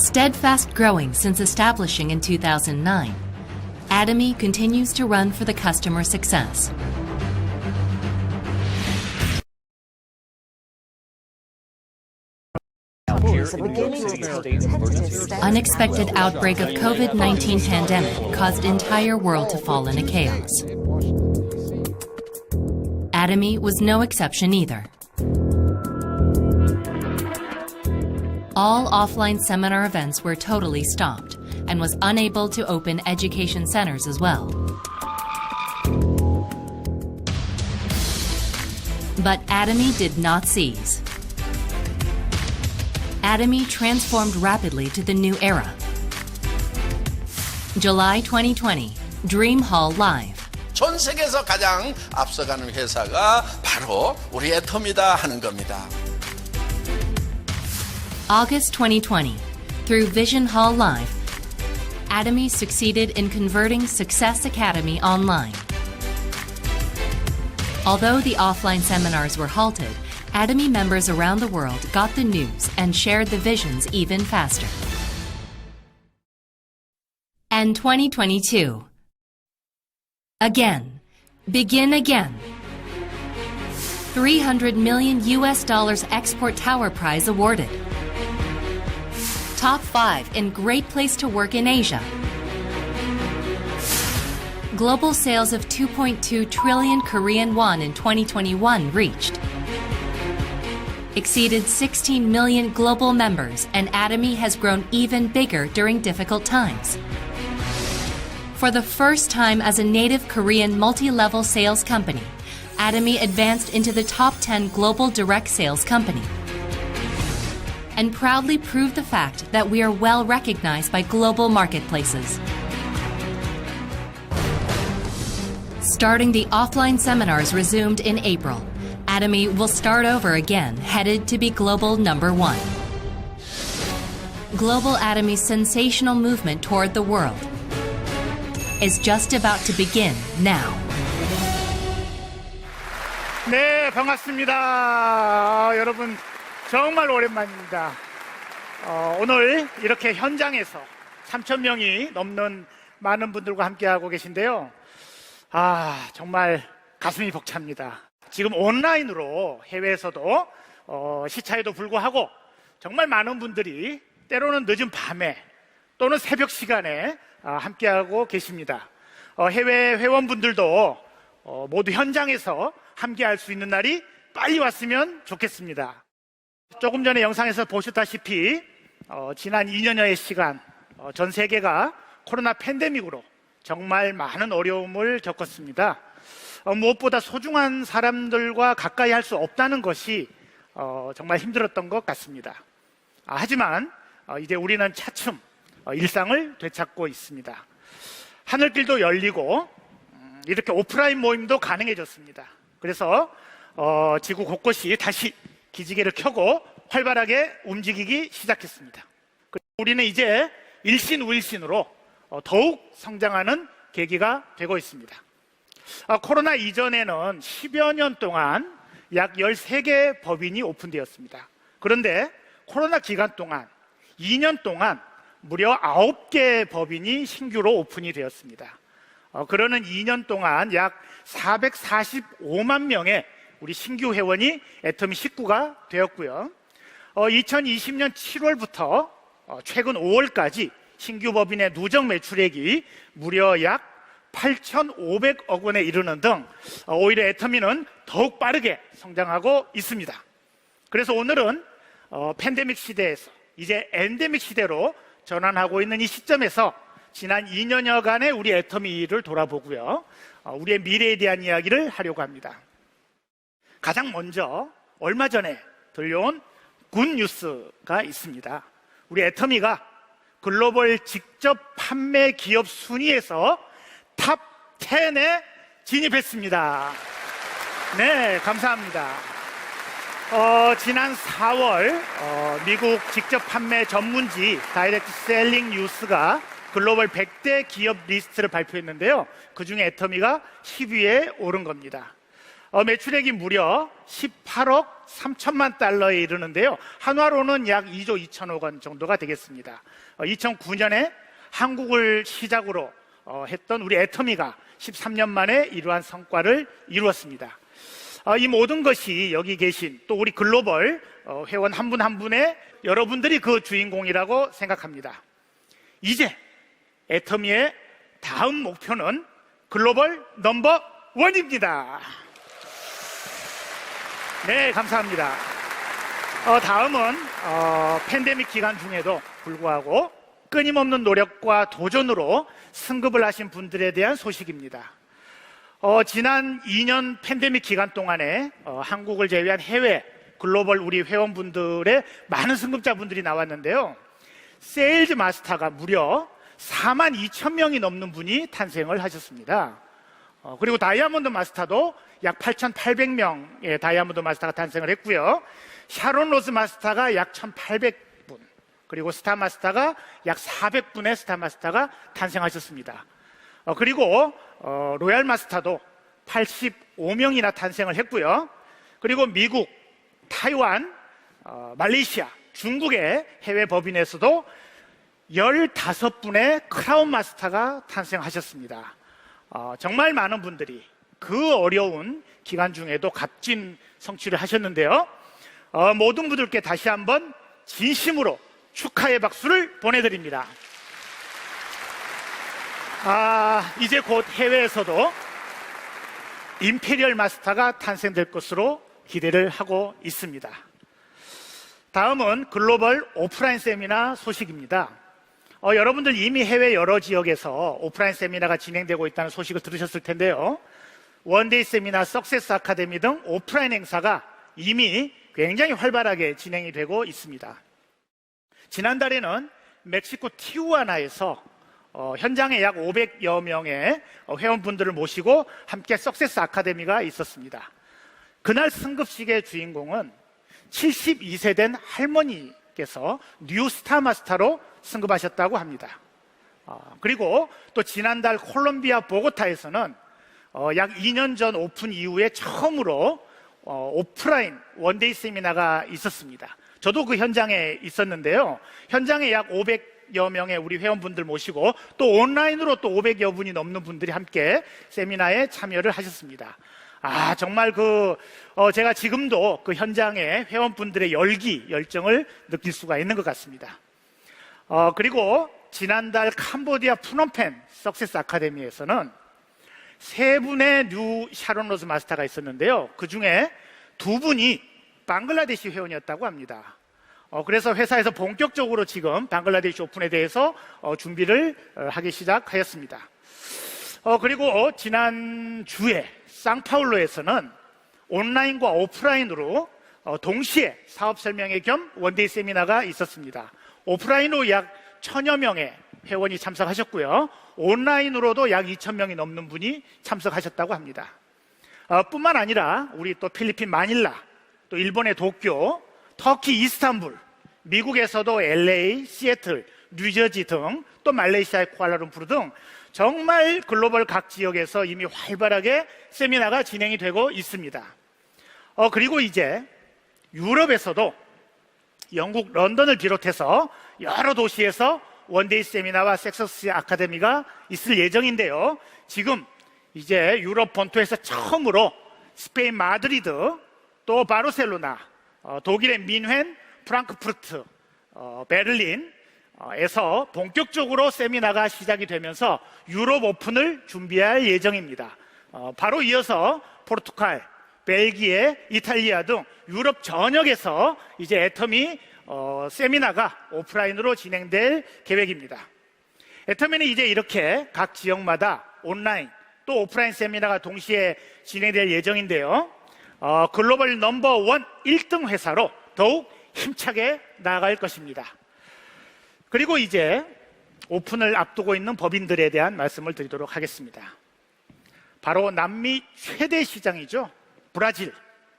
Steadfast growing since establishing in 2009, Atomy continues to run for the customer success. Unexpected outbreak of COVID-19 pandemic caused entire world to fall into chaos. Atomy was no exception either. All offline seminar events were totally stopped and was unable to open education centers as well. But Atomy did not seize. Atomy transformed rapidly to the new era. July 2020, Dream Hall Live. 전 세계에서 가장 앞서가는 회사가 바로 우리 애텀이다 하는 겁니다. August 2020, through Vision Hall Live, Atomy succeeded in converting Success Academy online. Although the offline seminars were halted, Atomy members around the world got the news and shared the visions even faster. And 2022. Again. Begin again. 300 million US dollars export tower prize awarded. Top 5 in Great Place to Work in Asia. Global sales of 2.2 trillion Korean won in 2021 reached. Exceeded 16 million global members, and Atomy has grown even bigger during difficult times. For the first time as a native Korean multi level sales company, Atomy advanced into the top 10 global direct sales company and proudly proved the fact that we are well recognized by global marketplaces. Starting the offline seminars resumed in April, Atomy will start over again, headed to be global number one. Global Atomy's sensational movement toward the world is just about to begin now. 네, 반갑습니다. 아, 여러분, 정말 오랜만입니다. 어, 오늘 이렇게 현장에서 3,000명이 넘는 많은 분들과 함께하고 계신데요. 아, 정말 가슴이 벅찹니다. 지금 온라인으로 해외에서도 어, 시차에도 불구하고 정말 많은 분들이 때로는 늦은 밤에 또는 새벽 시간에 아, 함께하고 계십니다. 어, 해외 회원분들도 어, 모두 현장에서 함께할 수 있는 날이 빨리 왔으면 좋겠습니다. 조금 전에 영상에서 보셨다시피 어, 지난 2년여의 시간 어, 전 세계가 코로나 팬데믹으로 정말 많은 어려움을 겪었습니다. 어, 무엇보다 소중한 사람들과 가까이 할 수 없다는 것이 어, 정말 힘들었던 것 같습니다. 아, 하지만 어, 이제 우리는 차츰 어, 일상을 되찾고 있습니다. 하늘길도 열리고 음, 이렇게 오프라인 모임도 가능해졌습니다. 그래서 어, 지구 곳곳이 다시 기지개를 켜고 활발하게 움직이기 시작했습니다. 우리는 이제 일신 우일신으로 어, 더욱 성장하는 계기가 되고 있습니다. 아, 코로나 이전에는 10여 년 동안 약 13개 법인이 오픈되었습니다. 그런데 코로나 기간 동안 2년 동안 무려 9개 법인이 신규로 오픈이 되었습니다. 어, 그러는 2년 동안 약 445만 명의 우리 신규 회원이 애터미 식구가 되었고요. 어, 2020년 7월부터 어, 최근 5월까지 신규 법인의 누적 매출액이 무려 약 8,500억 원에 이르는 등 어, 오히려 애터미는 더욱 빠르게 성장하고 있습니다. 그래서 오늘은 어, 팬데믹 시대에서 이제 엔데믹 시대로 전환하고 있는 이 시점에서 지난 2년여간의 우리 애터미를 돌아보고요. 어, 우리의 미래에 대한 이야기를 하려고 합니다. 가장 먼저 얼마 전에 들려온 굿 뉴스가 있습니다. 우리 애터미가 글로벌 직접 판매 기업 순위에서 탑 10에 진입했습니다. 네, 감사합니다. 어, 지난 4월 어, 미국 직접 판매 전문지 다이렉트 셀링 뉴스가 글로벌 100대 기업 리스트를 발표했는데요. 그 중에 애터미가 10위에 오른 겁니다. 어, 매출액이 무려 18억 3천만 달러에 이르는데요. 한화로는 약 2조 2천억 원 정도가 되겠습니다. 2009년에 한국을 시작으로 어, 했던 우리 애터미가 13년 만에 이러한 성과를 이루었습니다. 어, 이 모든 것이 여기 계신 또 우리 글로벌 어, 회원 한 분한 분의 여러분들이 그 주인공이라고 생각합니다. 이제 애터미의 다음 목표는 글로벌 넘버 원입니다. 네, 감사합니다. 어, 다음은 어, 팬데믹 기간 중에도 불구하고 끊임없는 노력과 도전으로 승급을 하신 분들에 대한 소식입니다. 어, 지난 2년 팬데믹 기간 동안에 어, 한국을 제외한 해외 글로벌 우리 회원분들의 많은 승급자분들이 나왔는데요. 세일즈 마스터가 무려 4만 2천 명이 넘는 분이 탄생을 하셨습니다. 어, 그리고 다이아몬드 마스터도 약 8,800명의 다이아몬드 마스터가 탄생을 했고요. 샤론 로즈 마스터가 약 1,800분, 그리고 스타 마스터가 약 400분의 스타 마스터가 탄생하셨습니다. 어, 그리고 어, 로얄 마스터도 85명이나 탄생을 했고요. 그리고 미국, 타이완, 어, 말레이시아, 중국의 해외 법인에서도 15분의 크라운 마스터가 탄생하셨습니다. 어, 정말 많은 분들이 그 어려운 기간 중에도 값진 성취를 하셨는데요. 어, 모든 분들께 다시 한번 진심으로 축하의 박수를 보내드립니다. 아, 이제 곧 해외에서도 임페리얼 마스터가 탄생될 것으로 기대를 하고 있습니다. 다음은 글로벌 오프라인 세미나 소식입니다. 어, 여러분들 이미 해외 여러 지역에서 오프라인 세미나가 진행되고 있다는 소식을 들으셨을 텐데요. 원데이 세미나, 석세스 아카데미 등 오프라인 행사가 이미 굉장히 활발하게 진행이 되고 있습니다. 지난달에는 멕시코 티우아나에서 어, 현장에 약 500여 명의 어, 회원분들을 모시고 함께 석세스 아카데미가 있었습니다. 그날 승급식의 주인공은 72세 된 할머니께서 뉴 스타 마스터로 승급하셨다고 합니다. 어, 그리고 또 지난달 콜롬비아 보고타에서는 어, 약 2년 전 오픈 이후에 처음으로 어, 오프라인 원데이 세미나가 있었습니다. 저도 그 현장에 있었는데요. 현장에 약 500여 명의 우리 회원분들 모시고 또 온라인으로 또 500여 분이 넘는 분들이 함께 세미나에 참여를 하셨습니다. 아, 정말 그, 어, 제가 지금도 그 현장에 회원분들의 열기, 열정을 느낄 수가 있는 것 같습니다. 어, 그리고 지난달 캄보디아 푸놈펜 석세스 아카데미에서는 세 분의 뉴 샤론 로즈 마스터가 있었는데요. 그 중에 두 분이 방글라데시 회원이었다고 합니다. 어, 그래서 회사에서 본격적으로 지금 방글라데시 오픈에 대해서 어, 준비를 어, 하기 시작하였습니다. 어, 그리고 지난 주에 쌍파울로에서는 온라인과 오프라인으로 어, 동시에 사업 설명회 겸 원데이 세미나가 있었습니다. 오프라인으로 약 천여 명의 회원이 참석하셨고요. 온라인으로도 약 2천 명이 넘는 분이 참석하셨다고 합니다. 어, 뿐만 아니라 우리 또 필리핀 마닐라, 또 일본의 도쿄, 터키 이스탄불, 미국에서도 LA, 시애틀, 뉴저지 등 또 말레이시아의 쿠알라룸푸르 등 정말 글로벌 각 지역에서 이미 활발하게 세미나가 진행이 되고 있습니다. 어, 그리고 이제 유럽에서도 영국 런던을 비롯해서 여러 도시에서 원데이 세미나와 섹서스 아카데미가 있을 예정인데요. 지금 이제 유럽 본토에서 처음으로 스페인 마드리드, 또 바르셀로나, 어, 독일의 민헨, 프랑크푸르트, 어, 베를린에서 본격적으로 세미나가 시작이 되면서 유럽 오픈을 준비할 예정입니다. 어, 바로 이어서 포르투갈, 벨기에, 이탈리아 등 유럽 전역에서 이제 애터미 어, 세미나가 오프라인으로 진행될 계획입니다. 애터미는 이제 이렇게 각 지역마다 온라인 또 오프라인 세미나가 동시에 진행될 예정인데요. 어, 글로벌 넘버 원 1등 회사로 더욱 힘차게 나아갈 것입니다. 그리고 이제 오픈을 앞두고 있는 법인들에 대한 말씀을 드리도록 하겠습니다. 바로 남미 최대 시장이죠. 브라질.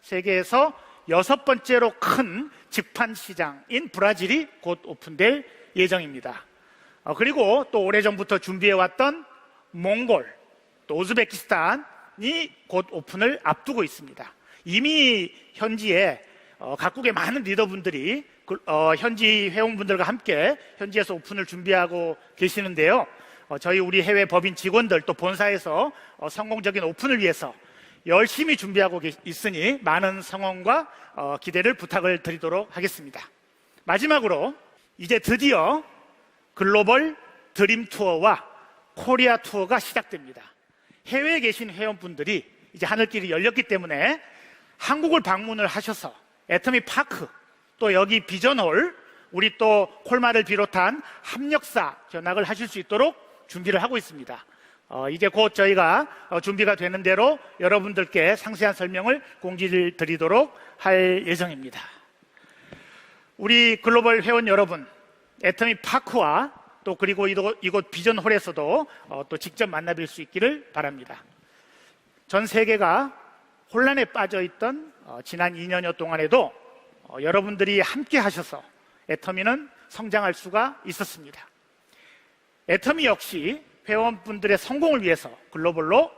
세계에서 여섯 번째로 큰 직판 시장인 브라질이 곧 오픈될 예정입니다. 어, 그리고 또 오래전부터 준비해왔던 몽골, 또 우즈베키스탄, 곧 오픈을 앞두고 있습니다. 이미 현지에 어, 각국의 많은 리더분들이 그, 어, 현지 회원분들과 함께 현지에서 오픈을 준비하고 계시는데요. 어, 저희 우리 해외 법인 직원들 또 본사에서 어, 성공적인 오픈을 위해서 열심히 준비하고 계- 있으니 많은 성원과 어, 기대를 부탁을 드리도록 하겠습니다. 마지막으로 이제 드디어 글로벌 드림 투어와 코리아 투어가 시작됩니다. 해외에 계신 회원분들이 이제 하늘길이 열렸기 때문에 한국을 방문을 하셔서 애터미 파크 또 여기 비전홀 우리 또 콜마를 비롯한 합력사 견학을 하실 수 있도록 준비를 하고 있습니다. 어, 이제 곧 저희가 어, 준비가 되는 대로 여러분들께 상세한 설명을 공지를 드리도록 할 예정입니다. 우리 글로벌 회원 여러분, 애터미 파크와 또 그리고 이곳, 이곳 비전홀에서도 어, 또 직접 만나뵐 수 있기를 바랍니다. 전 세계가 혼란에 빠져 있던 어, 지난 2년여 동안에도 어, 여러분들이 함께 하셔서 애터미는 성장할 수가 있었습니다. 애터미 역시 회원분들의 성공을 위해서 글로벌로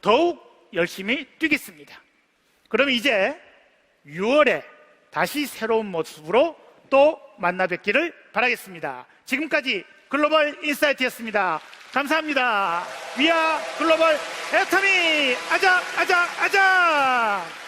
더욱 열심히 뛰겠습니다. 그럼 이제 6월에 다시 새로운 모습으로 또 만나 뵙기를 바라겠습니다. 지금까지 글로벌 인사이트였습니다. 감사합니다. 위아 글로벌 애터미 아작 아작 아작